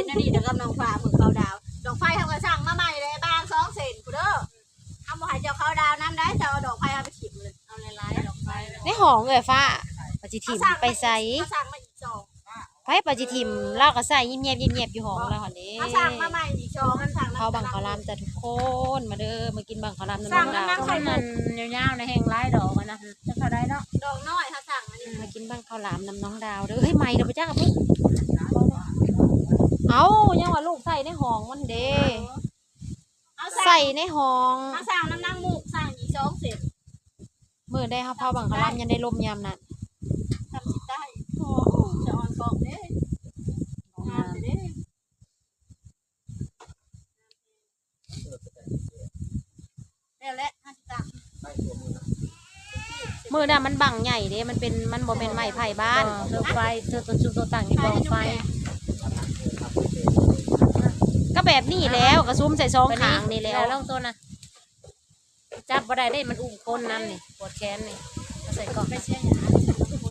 ฮ็ดอันนี้เดี๋ยวกับน้องฟ้าเพิ่งเข้าดาวดอกไฟเฮาก็สั่งมาใหม่เลยบาง2เซนพุเด้อเอาบ่ให้เจ้าเข้าดาวน้ำได้เจ้าเอาดอกไฟเอาไปขิบเลยเอาหลายๆดอกไฟในห้องเอ้ยฟ้าปฏิทิมไปใส่เขาสั่งมาอีกสองไผปฏิทิมเราก็ใส่เงียบๆเงียบๆอยู่ห้องแล้วหั่นเด้เขาสั่งมาใหม่อีกสองมันสั่งข้าวบังข้าวรามจ้ะทุกคนมาเด้อมากินบังข้าวรามน้ำมันดาวสั่งมันนั่นยาวๆในแห่งร้ายดอกอะนะจะเข้าได้เนาะดอกน้อยเขาสั่งอันนี้มากินบังข้าวรามน้ำน้องดาวเด้อเฮ้ยใหม่เด้อบ่จ้ากับพี่เอายังว่าลูก ใส่ในห้องมันเด้เอาสั่งใส่ในห้องเขาสั่งน้ำนางมูกสั่งอีกสองเสร็จมื้อได้เฮาเผาบังข้าวรามยังได้ลมยามนั้นทำสิได้โอ้จะอ่อนกอกเด้งามเด้แล้วแหละห้าสิบตังค์มื้อน่ะมันบังใหญ่เด้มันเป็นมันบ่แม่นไม้ไผ่บ้านเธอไฟเธอตัวชุบตัวต่างที่กองไฟ ก็ แบบนี้แล้วก็ซุ่มใส่ซองขางนี่แล้วลองตัวนะจับบ่ได้ได้มันอุ้มคนน้ำนี่ปวดแขนนี่เอาใส่กล่องไปเชียร์หยา